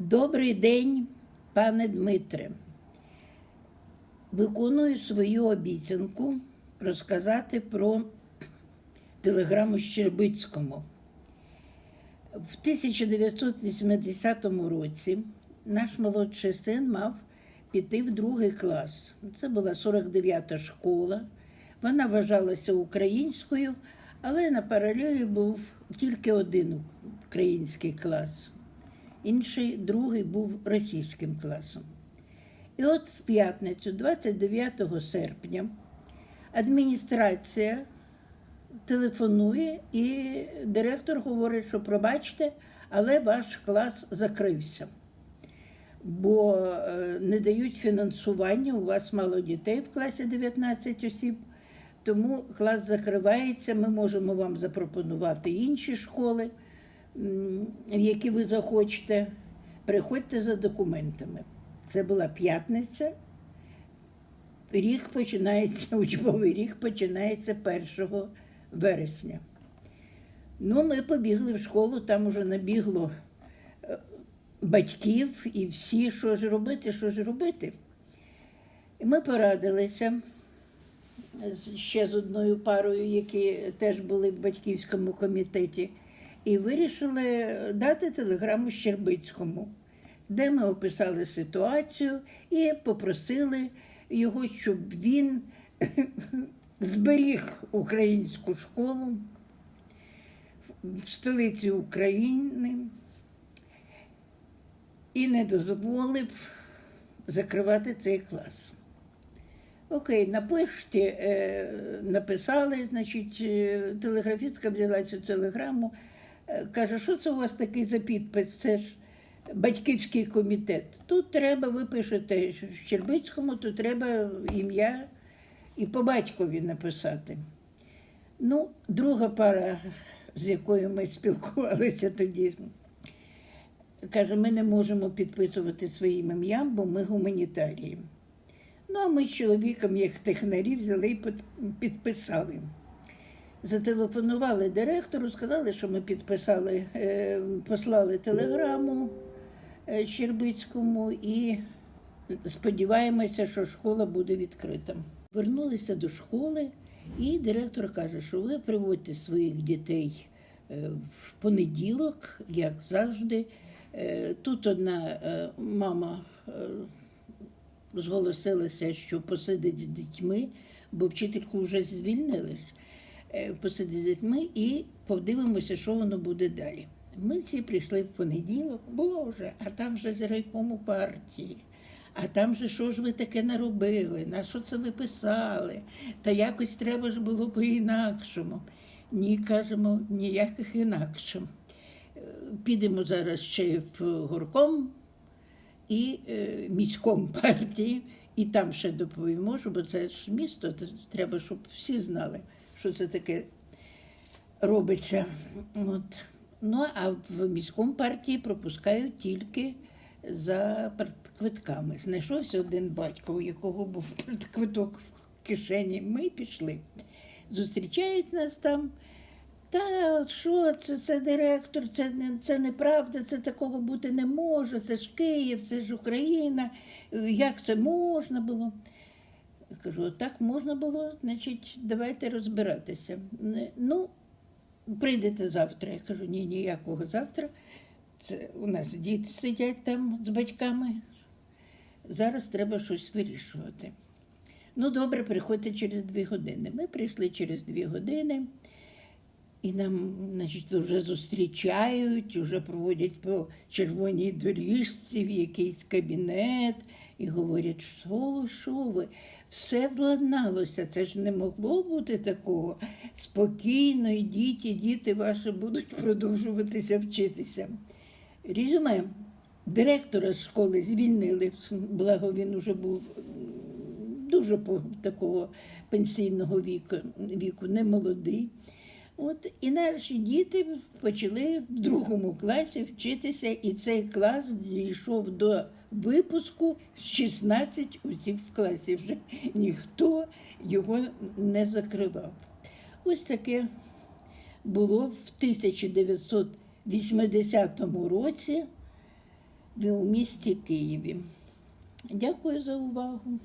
Добрий день, пане Дмитре. Виконую свою обіцянку розказати про телеграму Щербицькому. В 1980 році наш молодший син мав піти в другий клас. Це була 49-та школа. Вона вважалася українською, але на паралелі був тільки один український клас. Інший, другий був російським класом. І от в п'ятницю, 29 серпня, адміністрація телефонує, і директор говорить, що пробачте, але ваш клас закрився. Бо е, не дають фінансування, у вас мало дітей в класі 19 осіб, тому клас закривається. Ми можемо вам запропонувати інші школи, які ви захочете. Приходьте за документами. Це була п'ятниця. Рік починається, учбовий рік починається 1 вересня. Ну, ми побігли в школу, там уже набігло е, батьків і всі, що ж робити, що ж робити. І ми порадилися ще з одною парою, які теж були в батьківському комітеті, і вирішили дати телеграму Щербицькому, де ми описали ситуацію і попросили його, щоб він зберіг українську школу в столиці України і не дозволив закривати цей клас. Окей, на пошті е, написали, значить, е, телеграфістка взяла цю телеграму, каже, що це у вас такий за підпис? Це ж батьківський комітет. Тут треба, ви пишете в Щербицькому, то треба ім'я і по батькові написати. Ну, друга пара, з якою ми спілкувалися тоді, каже, ми не можемо підписувати своїм ім'ям, бо ми гуманітарії. Ну, а ми з чоловіком, як технарі, взяли і підписали. Зателефонували директору, сказали, що ми підписали, е, послали телеграму е, Щербицькому і сподіваємося, що школа буде відкрита. Вернулися до школи, і директор каже, що ви приводьте своїх дітей е, в понеділок, як завжди. Тут одна мама зголосилася, що посидить з дітьми, бо вчительку вже звільнили. Е, Посидить з дітьми і подивимося, що воно буде далі. Ми всі прийшли в понеділок, Боже, а там же з райкому партії. А там же що ж ви таке наробили? На що це ви писали? Та якось треба ж було по-інакшому. Ні, кажемо, ніяких інакшим. Е, Підемо зараз ще в горком і е, міськом партії, і там ще доповімо, бо це ж місто, то треба, щоб всі знали, що це таке робиться. От. Ну, а в міському партії пропускають тільки за партквитками. Знайшовся один батько, у якого був партквиток в кишені. Ми пішли. Зустрічають нас там. Та що це, це директор, це, це неправда, це такого бути не може, це ж Київ, це ж Україна. Як це можна було? Кажу, так можна було, значить, давайте розбиратися. Ну, прийдете завтра. Я кажу, ні, ніякого завтра. Це у нас діти сидять там з батьками. Зараз треба щось вирішувати. Ну, добре, приходьте через дві години. Ми прийшли через дві години. І нам, значить, вже зустрічають, вже проводять по червоній доріжці в якийсь кабінет і говорять, що що ви, все владналося, це ж не могло бути такого. Спокійно йдіть, і діти ваші будуть продовжуватися вчитися. Резюме. Директора школи звільнили, благо він уже був дуже такого пенсійного віку, віку не молодий. От і наші діти почали в другому класі вчитися, і цей клас дійшов до випуску з 16 осіб в класі. Вже ніхто його не закривав. Ось таке було в 1980 році в місті Києві. Дякую за увагу.